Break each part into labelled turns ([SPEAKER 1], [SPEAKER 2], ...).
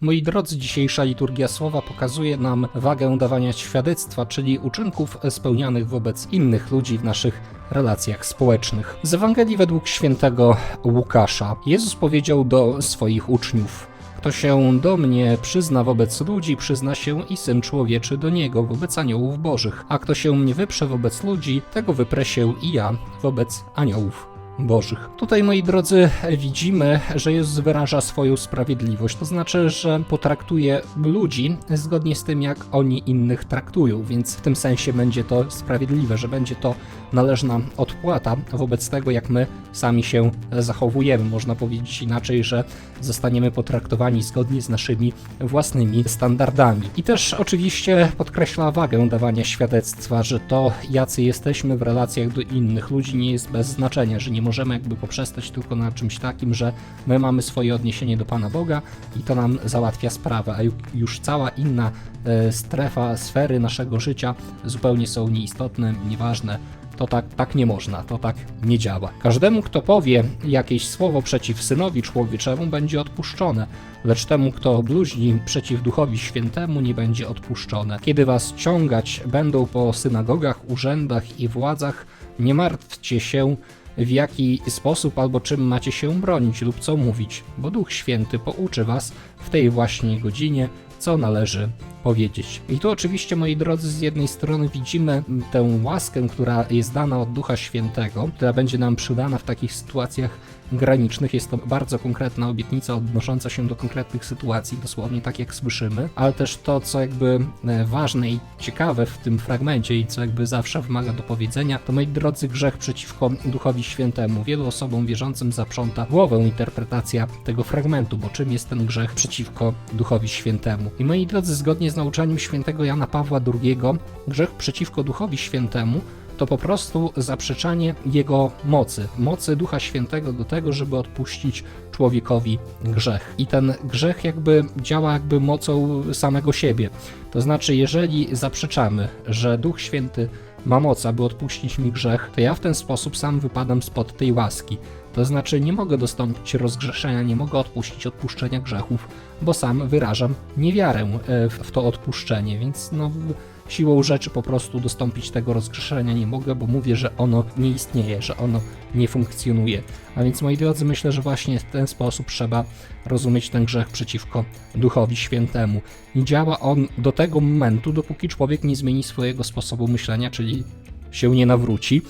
[SPEAKER 1] Moi drodzy, dzisiejsza liturgia słowa pokazuje nam wagę dawania świadectwa, czyli uczynków spełnianych wobec innych ludzi w naszych relacjach społecznych. Z Ewangelii według świętego Łukasza Jezus powiedział do swoich uczniów: Kto się do mnie przyzna wobec ludzi, przyzna się i syn człowieczy do niego wobec aniołów bożych. A kto się mnie wyprze wobec ludzi, tego wyprę się i ja wobec aniołów bożych. Tutaj, moi drodzy, widzimy, że Jezus wyraża swoją sprawiedliwość, to znaczy, że potraktuje ludzi zgodnie z tym, jak oni innych traktują, więc w tym sensie będzie to sprawiedliwe, że będzie to należna odpłata wobec tego, jak my sami się zachowujemy. Można powiedzieć inaczej, że zostaniemy potraktowani zgodnie z naszymi własnymi standardami. I też oczywiście podkreśla wagę dawania świadectwa, że to, jacy jesteśmy w relacjach do innych ludzi, nie jest bez znaczenia, że nie możemy jakby poprzestać tylko na czymś takim, że my mamy swoje odniesienie do Pana Boga i to nam załatwia sprawę, a ju- już cała inna e, strefa, sfery naszego życia zupełnie są nieistotne, nieważne. To tak, tak nie można, to tak nie działa. Każdemu, kto powie jakieś słowo przeciw synowi człowieczemu, będzie odpuszczone, lecz temu, kto bluźni przeciw duchowi świętemu, nie będzie odpuszczone. Kiedy was ciągać będą po synagogach, urzędach i władzach, nie martwcie się, w jaki sposób albo czym macie się bronić lub co mówić, bo Duch Święty pouczy was w tej właśnie godzinie, co należy powiedzieć. I tu oczywiście, moi drodzy, z jednej strony widzimy tę łaskę, która jest dana od Ducha Świętego, która będzie nam przydana w takich sytuacjach granicznych. Jest to bardzo konkretna obietnica odnosząca się do konkretnych sytuacji, dosłownie tak jak słyszymy, ale też to, co jakby e, ważne i ciekawe w tym fragmencie i co jakby zawsze wymaga do powiedzenia, to moi drodzy, grzech przeciwko Duchowi Świętemu. Wielu osobom wierzącym zaprząta głowę interpretacja tego fragmentu, bo czym jest ten grzech przeciwko Duchowi Świętemu. I moi drodzy, zgodnie z nauczaniem świętego Jana Pawła II, grzech przeciwko Duchowi Świętemu to po prostu zaprzeczanie jego mocy, mocy Ducha Świętego do tego, żeby odpuścić człowiekowi grzech. I ten grzech jakby działa jakby mocą samego siebie. To znaczy, jeżeli zaprzeczamy, że Duch Święty ma moc, aby odpuścić mi grzech, to ja w ten sposób sam wypadam spod tej łaski. To znaczy, nie mogę dostąpić rozgrzeszenia, nie mogę odpuścić odpuszczenia grzechów, bo sam wyrażam niewiarę e, w to odpuszczenie, więc no siłą rzeczy po prostu dostąpić tego rozgrzeszenia nie mogę, bo mówię, że ono nie istnieje, że ono nie funkcjonuje. A więc moi drodzy, myślę, że właśnie w ten sposób trzeba rozumieć ten grzech przeciwko Duchowi Świętemu. I działa on do tego momentu, dopóki człowiek nie zmieni swojego sposobu myślenia, czyli się nie nawróci.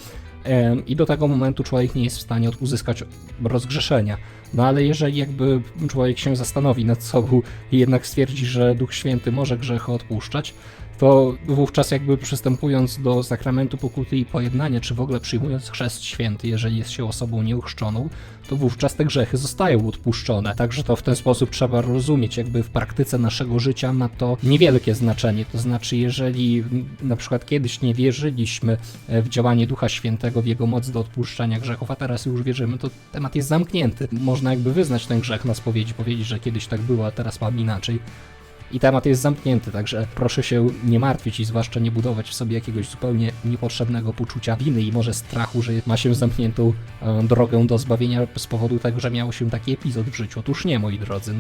[SPEAKER 1] I do tego momentu człowiek nie jest w stanie uzyskać rozgrzeszenia. No ale jeżeli jakby człowiek się zastanowi nad sobą i jednak stwierdzi, że Duch Święty może grzechy odpuszczać, to wówczas jakby przystępując do sakramentu pokuty i pojednania, czy w ogóle przyjmując chrzest święty, jeżeli jest się osobą nieuchrzczoną, to wówczas te grzechy zostają odpuszczone. Także to w ten sposób trzeba rozumieć, jakby w praktyce naszego życia ma to niewielkie znaczenie. To znaczy, jeżeli na przykład kiedyś nie wierzyliśmy e, w działanie Ducha Świętego, w jego moc do odpuszczania grzechów, a teraz już wierzymy, to temat jest zamknięty. Można jakby wyznać ten grzech na spowiedzi, powiedzieć, że kiedyś tak było, a teraz mam inaczej i temat jest zamknięty, także proszę się nie martwić i zwłaszcza nie budować w sobie jakiegoś zupełnie niepotrzebnego poczucia winy i może strachu, że ma się zamkniętą e, drogę do zbawienia z powodu tego, że miał się taki epizod w życiu. Otóż nie, moi drodzy.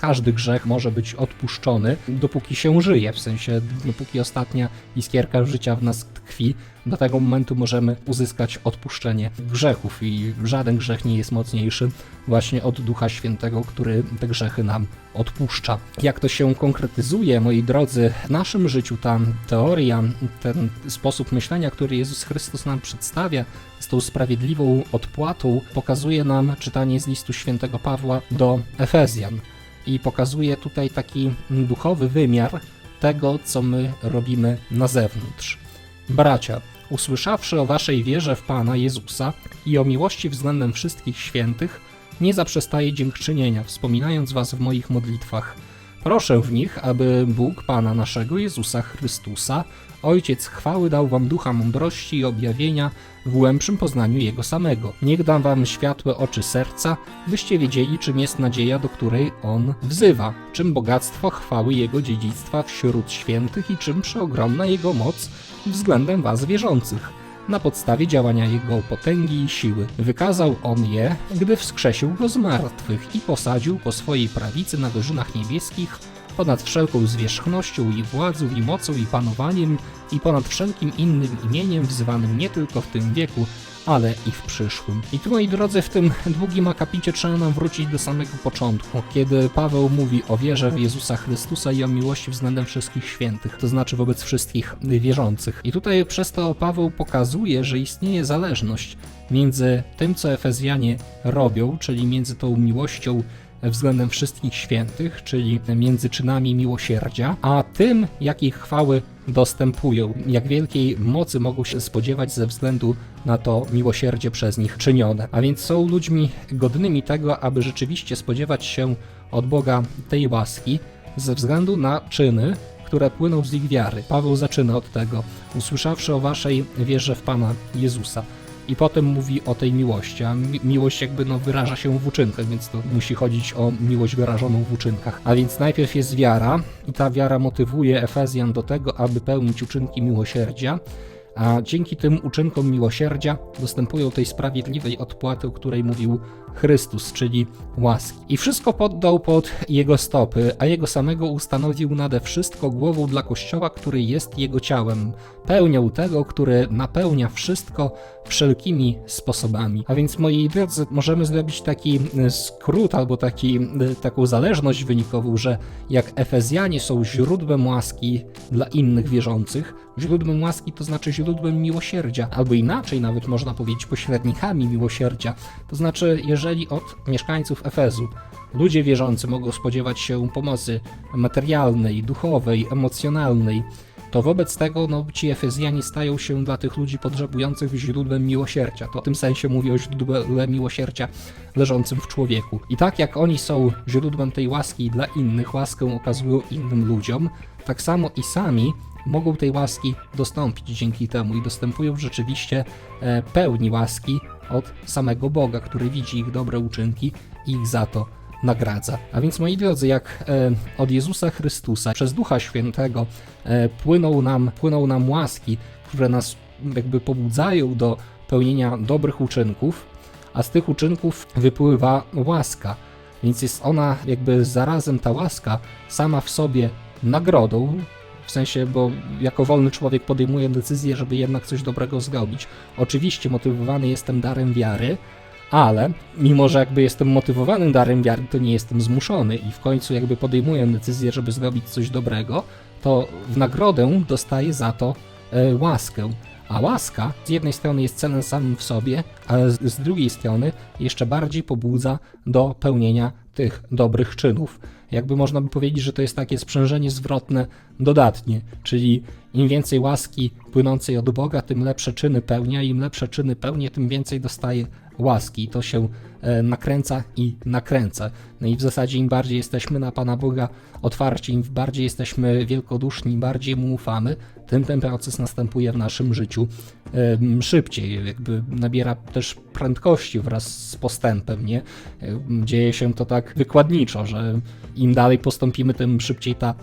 [SPEAKER 1] Każdy grzech może być odpuszczony, dopóki się żyje, w sensie dopóki ostatnia iskierka życia w nas tkwi, do tego momentu możemy uzyskać odpuszczenie grzechów i żaden grzech nie jest mocniejszy właśnie od Ducha Świętego, który te grzechy nam odpuszcza. Jak to się konkretyzuje, moi drodzy, w naszym życiu ta teoria, ten sposób myślenia, który Jezus Chrystus nam przedstawia, z tą sprawiedliwą odpłatą, pokazuje nam czytanie z listu świętego Pawła do Efezjan i pokazuje tutaj taki duchowy wymiar tego, co my robimy na zewnątrz. Bracia, usłyszawszy o waszej wierze w Pana Jezusa i o miłości względem wszystkich świętych, nie zaprzestaję dziękczynienia, wspominając was w moich modlitwach. Proszę w nich, aby Bóg Pana naszego Jezusa Chrystusa, Ojciec chwały dał wam ducha mądrości i objawienia w głębszym poznaniu Jego samego. Niech da wam światłe oczy serca, byście wiedzieli, czym jest nadzieja, do której On wzywa, czym bogactwo chwały Jego dziedzictwa wśród świętych i czym przeogromna Jego moc względem was wierzących. na podstawie działania Jego potęgi i siły. Wykazał On je, gdy wskrzesił Go z martwych i posadził po swojej prawicy na wyżynach niebieskich ponad wszelką zwierzchnością i władzą i mocą i panowaniem i ponad wszelkim innym imieniem wzywanym nie tylko w tym wieku, ale i w przyszłym. I tu, moi drodzy, w tym długim akapicie trzeba nam wrócić do samego początku, kiedy Paweł mówi o wierze w Jezusa Chrystusa i o miłości względem wszystkich świętych, to znaczy wobec wszystkich wierzących. I tutaj przez to Paweł pokazuje, że istnieje zależność między tym, co Efezjanie robią, czyli między tą miłością względem wszystkich świętych, czyli między czynami miłosierdzia, a tym, jakiej chwały dostępują, jak wielkiej mocy mogą się spodziewać ze względu na to miłosierdzie przez nich czynione. A więc są ludźmi godnymi tego, aby rzeczywiście spodziewać się od Boga tej łaski ze względu na czyny, które płyną z ich wiary. Paweł zaczyna od tego, usłyszawszy o waszej wierze w Pana Jezusa. I potem mówi o tej miłości, a mi miłość jakby no wyraża się w uczynkach, więc to musi chodzić o miłość wyrażoną w uczynkach. A więc najpierw jest wiara i ta wiara motywuje Efezjan do tego, aby pełnić uczynki miłosierdzia, a dzięki tym uczynkom miłosierdzia dostępują tej sprawiedliwej odpłaty, o której mówił Chrystus, czyli łaski. I wszystko poddał pod jego stopy, a jego samego ustanowił nade wszystko głową dla Kościoła, który jest jego ciałem, pełnią tego, który napełnia wszystko wszelkimi sposobami. A więc, moi drodzy, możemy zrobić taki skrót albo taki, taką zależność wynikową, że jak Efezjanie są źródłem łaski dla innych wierzących, źródłem łaski to znaczy źródłem miłosierdzia, albo inaczej nawet można powiedzieć pośrednikami miłosierdzia. To znaczy, jeżeli od mieszkańców Efezu ludzie wierzący mogą spodziewać się pomocy materialnej, duchowej, emocjonalnej, to wobec tego no, ci Efezjanie stają się dla tych ludzi potrzebujących źródłem miłosierdzia. To w tym sensie mówię o źródle miłosierdzia leżącym w człowieku. I tak jak oni są źródłem tej łaski dla innych, łaskę okazują innym ludziom, tak samo i sami mogą tej łaski dostąpić dzięki temu i dostępują rzeczywiście e, pełni łaski od samego Boga, który widzi ich dobre uczynki i ich za to nagradza. A więc moi drodzy, jak e, od Jezusa Chrystusa przez Ducha Świętego e, płyną, nam, płyną nam łaski, które nas jakby pobudzają do pełnienia dobrych uczynków, a z tych uczynków wypływa łaska. Więc jest ona jakby zarazem ta łaska sama w sobie nagrodą, w sensie, bo jako wolny człowiek podejmuję decyzję, żeby jednak coś dobrego zrobić. Oczywiście motywowany jestem darem wiary, ale mimo, że jakby jestem motywowany darem wiary, to nie jestem zmuszony i w końcu jakby podejmuję decyzję, żeby zrobić coś dobrego, to w nagrodę dostaję za to e, łaskę. A łaska z jednej strony jest celem samym w sobie, ale z, z drugiej strony jeszcze bardziej pobudza do pełnienia tych dobrych czynów. Jakby można by powiedzieć, że to jest takie sprzężenie zwrotne dodatnie, czyli im więcej łaski płynącej od Boga, tym lepsze czyny pełnia, im lepsze czyny pełnię, tym więcej dostaje łaski. To się e, nakręca i nakręca. No i w zasadzie im bardziej jesteśmy na Pana Boga otwarci, im bardziej jesteśmy wielkoduszni, im bardziej mu ufamy, tym ten proces następuje w naszym życiu e, szybciej, jakby nabiera też prędkości wraz z postępem, nie? E, dzieje się to tak wykładniczo, że im dalej postąpimy, tym szybciej ta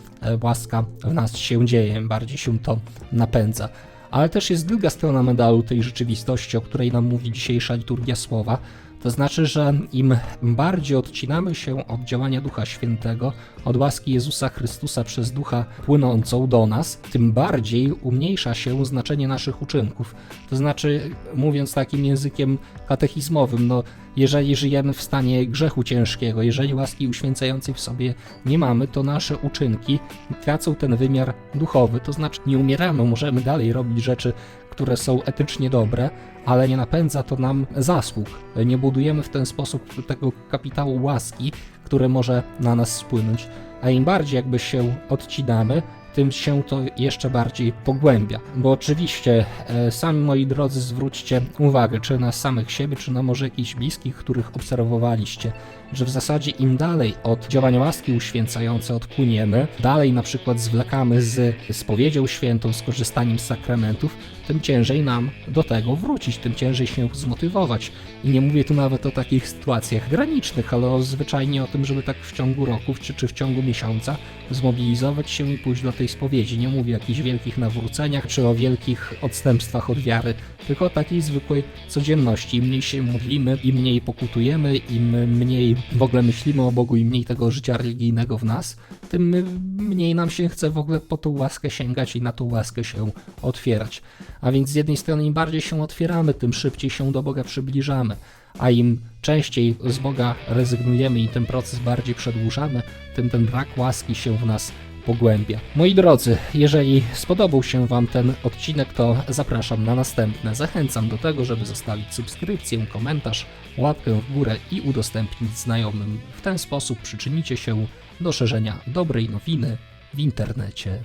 [SPEAKER 1] łaska w nas się dzieje, im bardziej się to napędza. Ale też jest druga strona medalu tej rzeczywistości, o której nam mówi dzisiejsza liturgia słowa. To znaczy, że im bardziej odcinamy się od działania Ducha Świętego, od łaski Jezusa Chrystusa przez Ducha płynącą do nas, tym bardziej umniejsza się znaczenie naszych uczynków. To znaczy, mówiąc takim językiem katechizmowym, no, jeżeli żyjemy w stanie grzechu ciężkiego, jeżeli łaski uświęcającej w sobie nie mamy, to nasze uczynki tracą ten wymiar duchowy. To znaczy, nie umieramy, możemy dalej robić rzeczy, które są etycznie dobre, ale nie napędza to nam zasług. Nie budujemy w ten sposób tego kapitału łaski, które może na nas spłynąć. A im bardziej jakby się odcinamy, tym się to jeszcze bardziej pogłębia. Bo oczywiście, e, sami moi drodzy, zwróćcie uwagę, czy na samych siebie, czy na może jakichś bliskich, których obserwowaliście, że w zasadzie im dalej od działania łaski uświęcającej odpłyniemy, dalej na przykład zwlekamy z spowiedzią świętą, z korzystaniem z sakramentów, tym ciężej nam do tego wrócić, tym ciężej się zmotywować. I nie mówię tu nawet o takich sytuacjach granicznych, ale o, zwyczajnie o tym, żeby tak w ciągu roku czy, czy w ciągu miesiąca zmobilizować się i pójść do tej prostej spowiedzi. Nie mówię o jakichś wielkich nawróceniach czy o wielkich odstępstwach od wiary, tylko o takiej zwykłej codzienności. Im mniej się modlimy, im mniej pokutujemy, im mniej w ogóle myślimy o Bogu, im mniej tego życia religijnego w nas, tym mniej nam się chce w ogóle po tą łaskę sięgać i na tą łaskę się otwierać. A więc z jednej strony im bardziej się otwieramy, tym szybciej się do Boga przybliżamy, a im częściej z Boga rezygnujemy i ten proces bardziej przedłużamy, tym ten brak łaski się w nas pogłębia. Moi drodzy, jeżeli spodobał się Wam ten odcinek, to zapraszam na następne. Zachęcam do tego, żeby zostawić subskrypcję, komentarz, łapkę w górę i udostępnić znajomym. W ten sposób przyczynicie się do szerzenia dobrej nowiny w internecie.